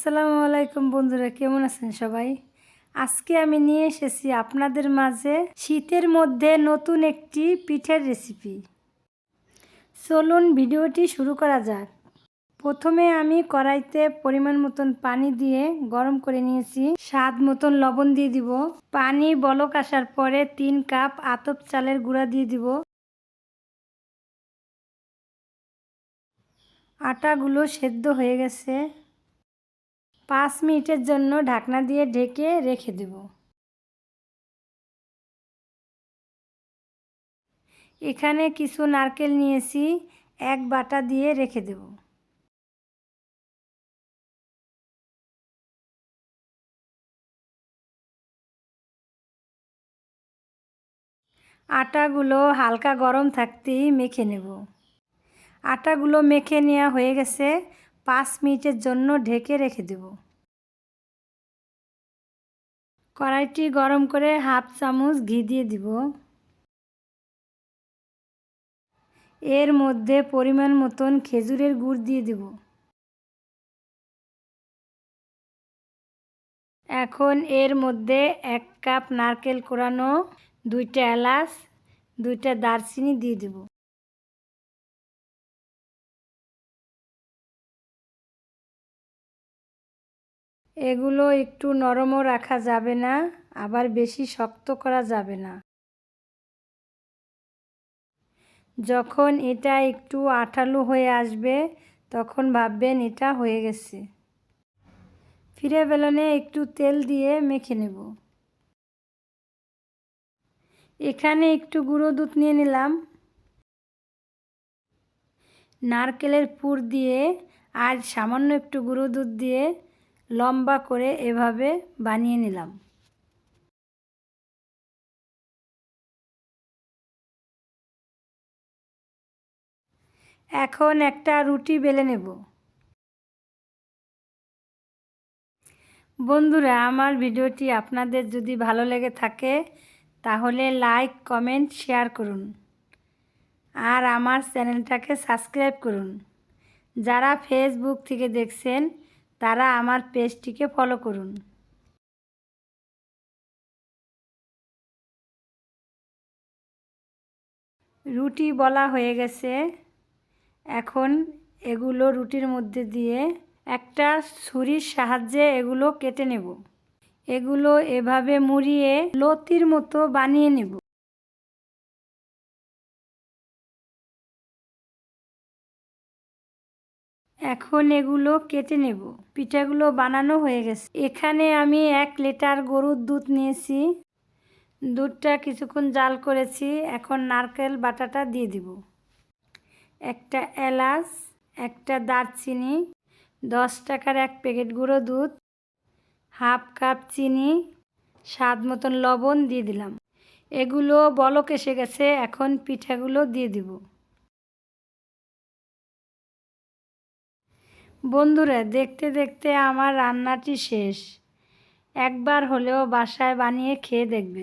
আসসালামু আলাইকুম বন্ধুরা, কেমন আছেন সবাই? আজকে আমি নিয়ে এসেছি আপনাদের মাঝে শীতের মধ্যে নতুন একটি পিঠের রেসিপি চলুন ভিডিওটি শুরু করা যাক। প্রথমে আমি কড়াইতে পরিমাণ মতন পানি দিয়ে গরম করে নিয়েছি। স্বাদ মতন লবণ দিয়ে দিব। পানি বলক আসার পরে তিন কাপ আতপ চালের গুঁড়া দিয়ে দিব। আটাগুলো সেদ্ধ হয়ে গেছে। পাঁচ মিনিটের জন্য ঢাকনা দিয়ে ঢেকে রেখে দেব। এখানে কিছু নারকেল নিয়েছি, এক বাটা দিয়ে রেখে দেব। আটাগুলো হালকা গরম থাকতেই মেখে নেব। আটাগুলো মেখে নেওয়া হয়ে গেছে। পাঁচ মিনিটের জন্য ঢেকে রেখে দেব। কড়াইটি গরম করে হাফ চামচ ঘি দিয়ে দিব। এর মধ্যে পরিমাণ মতন খেজুরের গুড় দিয়ে দেব। এখন এর মধ্যে এক কাপ নারকেল কোরানো, দুইটা এলাচ, দুইটা দারচিনি দিয়ে দেবো। এগুলো একটু নরমও রাখা যাবে না, আবার বেশি শক্ত করা যাবে না। যখন এটা একটু আঠালো হয়ে আসবে, তখন ভাববেন এটা হয়ে গেছে। ফিরে বেলনে একটু তেল দিয়ে মেখে নেব। এখানে একটু গুঁড়ো দুধ নিয়ে নিলাম। নারকেলের পুর দিয়ে আর সামান্য একটু গুঁড়ো দুধ দিয়ে লম্বা করে এভাবে বানিয়ে নিলাম। এখন একটা রুটি বেলে নেব। বন্ধুরা, আমার ভিডিওটি আপনাদের যদি ভালো লেগে থাকে, তাহলে লাইক, কমেন্ট, শেয়ার করুন। আর আমার চ্যানেলটাকে সাবস্ক্রাইব করুন। যারা ফেসবুক থেকে দেখছেন তারা আমার পেজটিকে ফলো করুন। রুটি বলা হয়ে গেছে। এখন এগুলো রুটির মধ্যে দিয়ে একটা ছুরির সাহায্যে এগুলো কেটে নেব। এগুলো এভাবে মুড়িয়ে লতির মতো বানিয়ে নেব। এখন এগুলো কেটে নেব। পিঠাগুলো বানানো হয়ে গেছে। এখানে আমি এক লিটার গরুর দুধ নিয়েছি। দুধটা কিছুক্ষণ জাল করেছি। এখন নারকেল বাটাটা দিয়ে দিব। একটা এলাচ, একটা দারচিনি, দশ টাকার এক প্যাকেট গুঁড়ো দুধ, হাফ কাপ চিনি, স্বাদ মতন লবণ দিয়ে দিলাম। এগুলো বলক এসে গেছে। এখন পিঠাগুলো দিয়ে দিব। বন্ধুরা দেখতে দেখতে আমার রান্নাটি শেষ। একবার হলেও বাসায় বানিয়ে খেয়ে দেখবে।